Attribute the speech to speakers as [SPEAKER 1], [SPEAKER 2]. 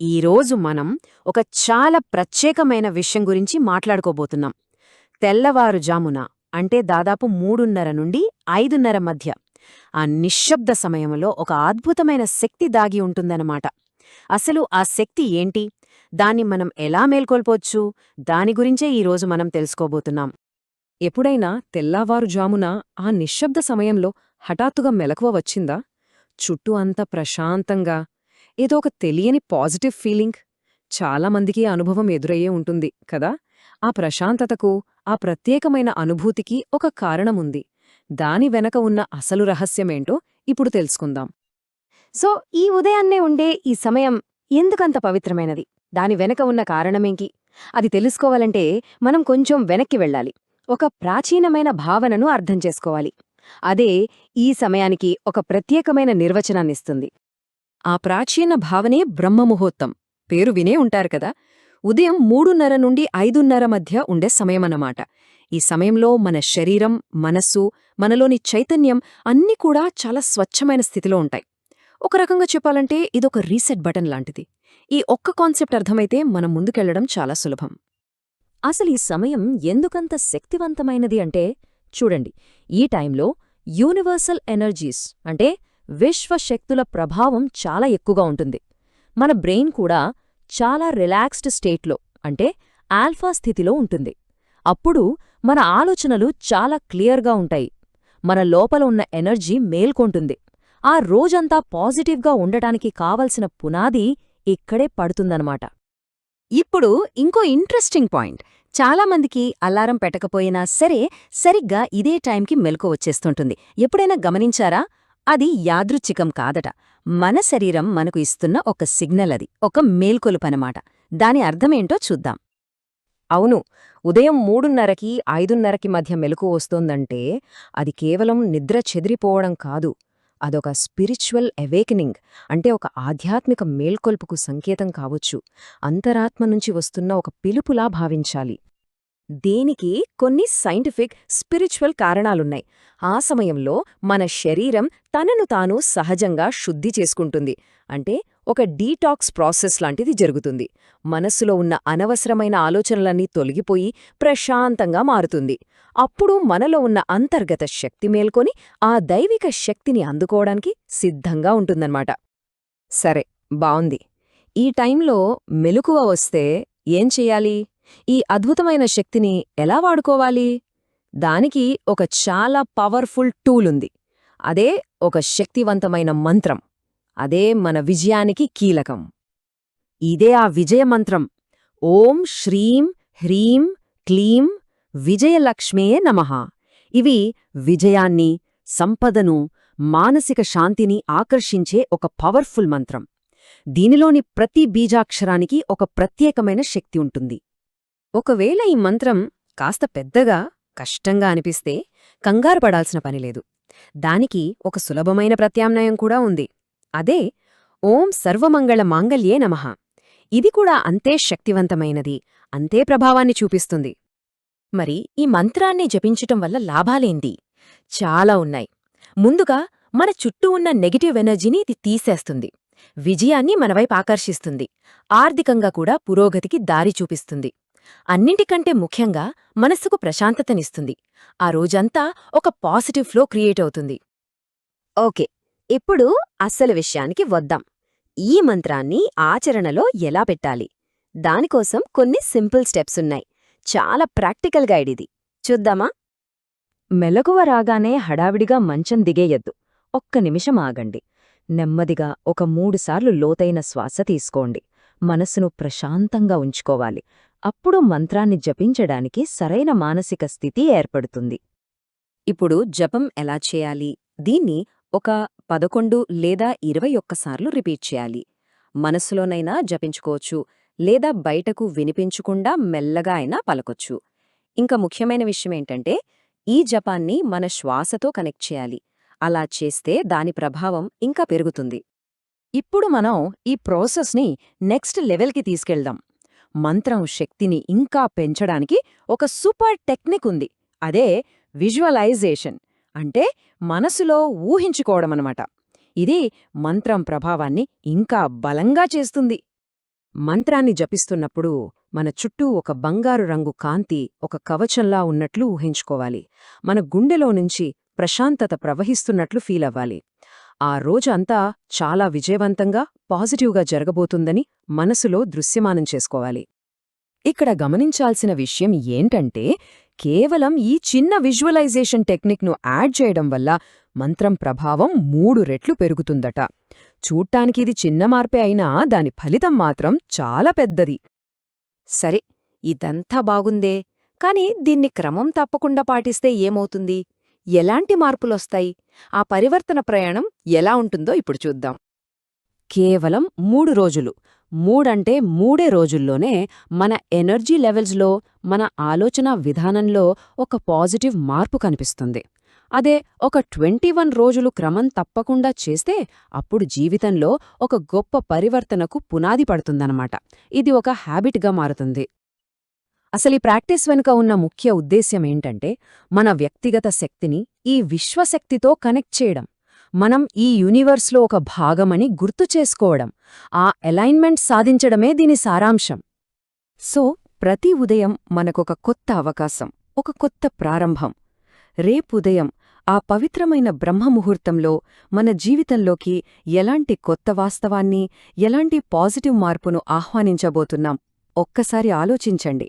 [SPEAKER 1] ఈరోజు మనం ఒక చాలా ప్రత్యేకమైన విషయం గురించి మాట్లాడుకోబోతున్నాం. తెల్లవారుజామున అంటే దాదాపు మూడున్నర నుండి ఐదున్నర మధ్య ఆ నిశ్శబ్ద సమయంలో ఒక అద్భుతమైన శక్తి దాగి ఉంటుందన్నమాట. అసలు ఆ శక్తి ఏంటి? దాన్ని మనం ఎలా మేల్కొల్పోవచ్చు దాని గురించే ఈరోజు మనం తెలుసుకోబోతున్నాం.
[SPEAKER 2] ఎప్పుడైనా తెల్లవారుజామున ఆ నిశ్శబ్ద సమయంలో హఠాత్తుగా మెలకువ వచ్చిందా? చుట్టూ అంత ప్రశాంతంగా ఏదో ఒక తెలియని పాజిటివ్ ఫీలింగ్. చాలామందికి అనుభవం ఎదురయ్యే ఉంటుంది కదా? ఆ ప్రశాంతతకు ఆ ప్రత్యేకమైన అనుభూతికి ఒక కారణముంది. దాని వెనక ఉన్న అసలు రహస్యమేంటో ఇప్పుడు తెలుసుకుందాం.
[SPEAKER 1] సో ఈ ఉదయాన్నే ఉండే ఈ సమయం ఎందుకంత పవిత్రమైనది? దాని వెనక ఉన్న కారణమేంకి అది తెలుసుకోవాలంటే మనం కొంచెం వెనక్కి వెళ్ళాలి. ఒక ప్రాచీనమైన భావనను అర్థం చేసుకోవాలి. అదే ఈ సమయానికి ఒక ప్రత్యేకమైన నిర్వచనాన్నిస్తుంది.
[SPEAKER 2] ఆ ప్రాచీన భావనే బ్రహ్మముహూర్తం. పేరు వినే ఉంటారు కదా? ఉదయం మూడున్నర నుండి ఐదున్నర మధ్య ఉండే సమయమన్నమాట. ఈ సమయంలో మన శరీరం మనస్సు మనలోని చైతన్యం అన్నీ కూడా చాలా స్వచ్ఛమైన స్థితిలో ఉంటాయి. ఒక రకంగా చెప్పాలంటే ఇదొక రీసెట్ బటన్ లాంటిది. ఈ ఒక్క కాన్సెప్ట్ అర్థమైతే మనం ముందుకెళ్ళడం చాలా సులభం.
[SPEAKER 3] అసలు ఈ సమయం ఎందుకంత శక్తివంతమైనది అంటే చూడండి ఈ టైంలో యూనివర్సల్ ఎనర్జీస్ అంటే విశ్వశక్తుల ప్రభావం చాలా ఎక్కువగా ఉంటుంది. మన బ్రెయిన్ కూడా చాలా రిలాక్స్డ్ స్టేట్లో అంటే ఆల్ఫా స్థితిలో ఉంటుంది. అప్పుడు మన ఆలోచనలు చాలా క్లియర్గా ఉంటాయి. మన లోపల ఉన్న ఎనర్జీ మేల్కొంటుంది. ఆ రోజంతా పాజిటివ్గా ఉండటానికి కావలసిన పునాది ఇక్కడే పడుతుందన్నమాట.
[SPEAKER 1] ఇప్పుడు ఇంకో ఇంట్రెస్టింగ్ పాయింట్. చాలామందికి అలారం పెట్టకపోయినా సరే సరిగ్గా ఇదే టైంకి మెలకు వచ్చేస్తుంటుంది. ఎప్పుడైనా గమనించారా? అది యాదృచ్ఛికం కాదట. మన శరీరం మనకు ఇస్తున్న ఒక సిగ్నల్ అది ఒక మేల్కొలుపనమాట. దాని అర్థమేంటో చూద్దాం.
[SPEAKER 2] అవును ఉదయం మూడున్నరకి ఐదున్నరకి మధ్య మెలకు వస్తోందంటే అది కేవలం నిద్ర చెదిరిపోవడం కాదు. అదొక స్పిరిచువల్ అవేకనింగ్ అంటే ఒక ఆధ్యాత్మిక మేల్కొల్పుకు సంకేతం కావచ్చు. అంతరాత్మ నుంచి వస్తున్న ఒక పిలుపులా భావించాలి. దీనికి కొన్ని సైంటిఫిక్ స్పిరిచువల్ కారణాలున్నాయి. ఆ సమయంలో మన శరీరం తనను తాను సహజంగా శుద్ధి చేసుకుంటుంది. అంటే ఒక డీటాక్స్ ప్రాసెస్ లాంటిది జరుగుతుంది. మనస్సులో ఉన్న అనవసరమైన ఆలోచనలన్నీ తొలగిపోయి ప్రశాంతంగా మారుతుంది. అప్పుడు మనలో ఉన్న అంతర్గత శక్తి మేల్కొని ఆ దైవిక శక్తిని అందుకోవడానికి సిద్ధంగా ఉంటుందన్నమాట. సరే బావుంది. ఈ టైంలో మెలుకువ వస్తే ఏం చెయ్యాలి ఈ అద్భుతమైన శక్తిని ఎలా వాడుకోవాలి? దానికి ఒక చాలా పవర్ఫుల్ టూల్ ఉంది అదే ఒక శక్తివంతమైన మంత్రం. అదే మన విజయానికి కీలకం. ఇదే ఆ విజయమంత్రం ఓం శ్రీం హ్రీం క్లీం విజయలక్ష్మేయే నమః. ఇవి విజయాన్ని సంపదను మానసిక శాంతిని ఆకర్షించే ఒక పవర్ఫుల్ మంత్రం. దీనిలోని ప్రతి బీజాక్షరానికి ఒక ప్రత్యేకమైన శక్తి ఉంటుంది. ఒకవేళ ఈ మంత్రం కాస్త పెద్దగా కష్టంగా అనిపిస్తే కంగారు పడాల్సిన పనిలేదు దానికి ఒక సులభమైన ప్రత్యామ్నాయం కూడా ఉంది. అదే ఓం సర్వమంగళ మాంగళ్యే నమః. ఇది కూడా అంతే శక్తివంతమైనది అంతే ప్రభావాన్ని చూపిస్తుంది. మరి ఈ మంత్రాన్ని జపించటం వల్ల లాభాలేంది చాలా ఉన్నాయి. ముందుగా మన చుట్టూ ఉన్న నెగిటివ్ ఎనర్జీని ఇది తీసేస్తుంది. విజయాన్ని మనవైపు ఆకర్షిస్తుంది. ఆర్థికంగా కూడా పురోగతికి దారి చూపిస్తుంది. అన్నింటికంటే ముఖ్యంగా మనస్సుకు ప్రశాంతతనిస్తుంది. ఆ రోజంతా ఒక పాజిటివ్ ఫ్లో క్రియేట్ అవుతుంది. ఓకే ఇప్పుడు అస్సలు విషయానికి వద్దాం. ఈ మంత్రాన్ని ఆచరణలో ఎలా పెట్టాలి? దానికోసం కొన్ని సింపుల్ స్టెప్స్ ఉన్నాయి. చాలా ప్రాక్టికల్ గైడ్ ఇది. చూద్దామా?
[SPEAKER 3] మెలకువ రాగానే హడావిడిగా మంచం దిగేయద్దు. ఒక్క నిమిషం ఆగండి. నెమ్మదిగా ఒక మూడుసార్లు లోతైన శ్వాస తీసుకోండి. మనస్సును ప్రశాంతంగా ఉంచుకోవాలి. అప్పుడు మంత్రాన్ని జపించడానికి సరైన మానసిక స్థితి ఏర్పడుతుంది.
[SPEAKER 2] ఇప్పుడు జపం ఎలా చేయాలి? దీన్ని ఒక పదకొండు లేదా ఇరవై ఒక్కసార్లు రిపీట్ చేయాలి. మనసులోనైనా జపించుకోవచ్చు లేదా బయటకు వినిపించకుండా మెల్లగా అయినా పలకొచ్చు. ఇంకా ముఖ్యమైన విషయమేంటంటే ఈ జపాన్ని మన శ్వాసతో కనెక్ట్ చేయాలి. అలా చేస్తే దాని ప్రభావం ఇంకా పెరుగుతుంది. ఇప్పుడు మనం ఈ ప్రాసెస్ని నెక్స్ట్ లెవెల్కి తీసుకెళ్దాం. మంత్రం శక్తిని ఇంకా పెంచడానికి ఒక సూపర్ టెక్నిక్ ఉంది. అదే విజువలైజేషన్. అంటే మనసులో ఊహించుకోవడమనమాట ఇది మంత్రం ప్రభావాన్ని ఇంకా బలంగా చేస్తుంది. మంత్రాన్ని జపిస్తున్నప్పుడు మన చుట్టూ ఒక బంగారు రంగు కాంతి ఒక కవచంలా ఉన్నట్లు ఊహించుకోవాలి. మన గుండెలో నుంచి ప్రశాంతత ప్రవహిస్తున్నట్లు ఫీలవ్వాలి. ఆ రోజంతా చాలా విజయవంతంగా పాజిటివ్గా జరగబోతుందని మనసులో దృశ్యమానం చేసుకోవాలి. ఇక్కడ గమనించాల్సిన విషయం ఏంటంటే కేవలం ఈ చిన్న విజువలైజేషన్ టెక్నిక్ను యాడ్ చేయడం వల్ల మంత్రం ప్రభావం మూడు రెట్లు పెరుగుతుందట. చూడ్టానికి ఇది చిన్న మార్పే అయినా దాని ఫలితం మాత్రం చాలా పెద్దది.
[SPEAKER 1] సరే ఇదంతా బాగుందే కాని దీన్ని క్రమం తప్పకుండా పాటిస్తే ఏమవుతుంది? ఎలాంటి మార్పులొస్తాయి? ఆ పరివర్తన ప్రయాణం ఎలా ఉంటుందో ఇప్పుడు చూద్దాం.
[SPEAKER 2] కేవలం మూడు రోజులు. మూడంటే మూడే రోజుల్లోనే మన ఎనర్జీ లెవెల్స్లో మన ఆలోచన విధానంలో ఒక పాజిటివ్ మార్పు కనిపిస్తుంది. అదే ఒక ట్వంటీ వన్ రోజులు క్రమం తప్పకుండా చేస్తే అప్పుడు జీవితంలో ఒక గొప్ప పరివర్తనకు పునాది పడుతుందన్నమాట. ఇది ఒక హ్యాబిట్గా మారుతుంది. అసలు ఈ ప్రాక్టీస్ వెనుక ఉన్న ముఖ్య ఉద్దేశ్యం ఏంటంటే మన వ్యక్తిగత శక్తిని ఈ విశ్వశక్తితో కనెక్ట్ చేయడం. మనం ఈ యూనివర్స్లో ఒక భాగమని గుర్తు చేసుకోవడం. ఆ అలైన్మెంట్ సాధించడమే దీని సారాంశం.
[SPEAKER 1] సో ప్రతి ఉదయం మనకొక కొత్త అవకాశం ఒక కొత్త ప్రారంభం. రేపుదయం ఆ పవిత్రమైన బ్రహ్మముహూర్తంలో మన జీవితంలోకి ఎలాంటి కొత్త వాస్తవాన్ని ఎలాంటి పాజిటివ్ మార్పును ఆహ్వానించబోతున్నాం? ఒక్కసారి ఆలోచించండి.